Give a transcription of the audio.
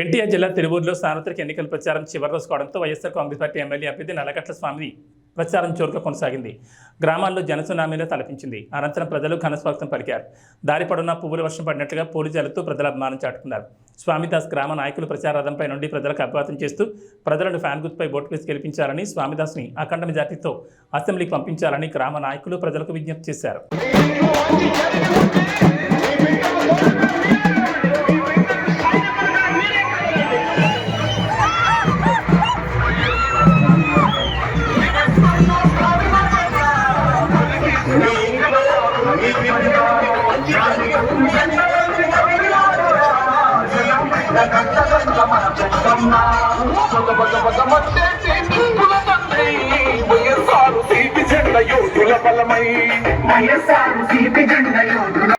ఎన్టీఆర్ జిల్లా తిరువూరులో సార్వత్రిక ఎన్నికల ప్రచారం చివరి రోజు కావడంతో వైఎస్ఆర్ కాంగ్రెస్ పార్టీ ఎమ్మెల్యే అభ్యర్థి నల్లగట్ల స్వామి ప్రచారం చోరుగా కొనసాగింది. గ్రామాల్లో జనసునామీలో తలపించింది. అనంతరం ప్రజలు ఘనస్వాగతం పలికారు. దారి పడున్న పువ్వుల వర్షం పడినట్లుగా పూలిజాలతో ప్రజల అభిమానం చాటుకున్నారు. స్వామిదాస్ గ్రామ నాయకులు ప్రచార రథంపై నుండి ప్రజలకు అభివాదం చేస్తూ ప్రజలను ఫ్యాన్ గుర్తుపై బోట్ వేసి గెలిపించాలని స్వామిదాస్ని అఖండ మెజార్టీతో అసెంబ్లీకి పంపించాలని గ్రామ నాయకులు ప్రజలకు విజ్ఞప్తి చేశారు. వైఎస్ఆర్ సిపి జెండ యోధుల బలమై. వైఎస్ఆర్ సిపి జెండ యోధుల